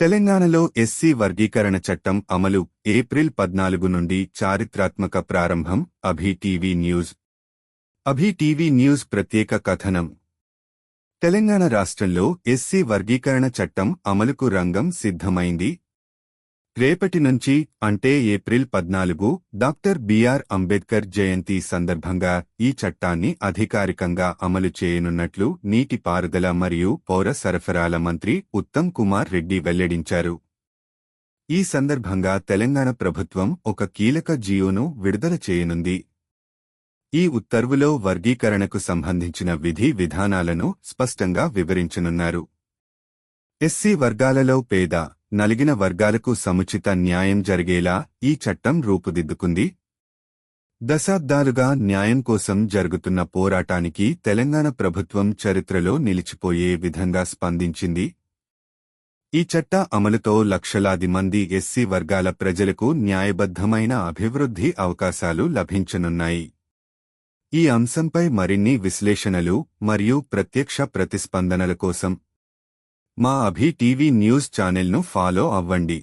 తెలంగాణలో ఎస్సీ వర్గీకరణ చట్టం అమలు ఏప్రిల్ పద్నాలుగు నుండి చారిత్రాత్మక ప్రారంభం Abhi TV news. Abhi TV news ప్రత్యేక కథనం. తెలంగాణ రాష్ట్రంలో ఎస్సీ వర్గీకరణ చట్టం అమలుకు రంగం సిద్ధమైంది. రేపటి నుంచి అంటే ఏప్రిల్ పద్నాలుగు డాక్టర్ బిఆర్ అంబేద్కర్ జయంతి సందర్భంగా ఈ చట్టాన్ని అధికారికంగా అమలు చేయనున్నట్లు నీటిపారుదల మరియు పౌర సరఫరాల మంత్రి ఉత్తమ్ కుమార్ రెడ్డి వెల్లడించారు. ఈ సందర్భంగా తెలంగాణ ప్రభుత్వం ఒక కీలక జియోను విడుదల చేయనుంది. ఈ ఉత్తర్వులో వర్గీకరణకు సంబంధించిన విధి విధానాలను స్పష్టంగా వివరించనున్నారు. ఎస్సీ వర్గాలలో పేద నలిగిన వర్గాలకు సముచిత న్యాయం జరిగేలా ఈ చట్టం రూపుదిద్దుకుంది. దశాబ్దాలుగా న్యాయం కోసం జరుగుతున్న పోరాటానికి తెలంగాణ ప్రభుత్వం చరిత్రలో నిలిచిపోయే విధంగా స్పందించింది. ఈ చట్ట అమలుతో లక్షలాది మంది ఎస్సీ వర్గాల ప్రజలకు న్యాయబద్ధమైన అభివృద్ధి అవకాశాలు లభించనున్నాయి. ఈ అంశంపై మరిన్ని విశ్లేషణలు మరియు ప్రత్యక్ష ప్రతిస్పందనల కోసం మా అభి టీవీ న్యూస్ ఛానెల్ను ఫాలో అవ్వండి.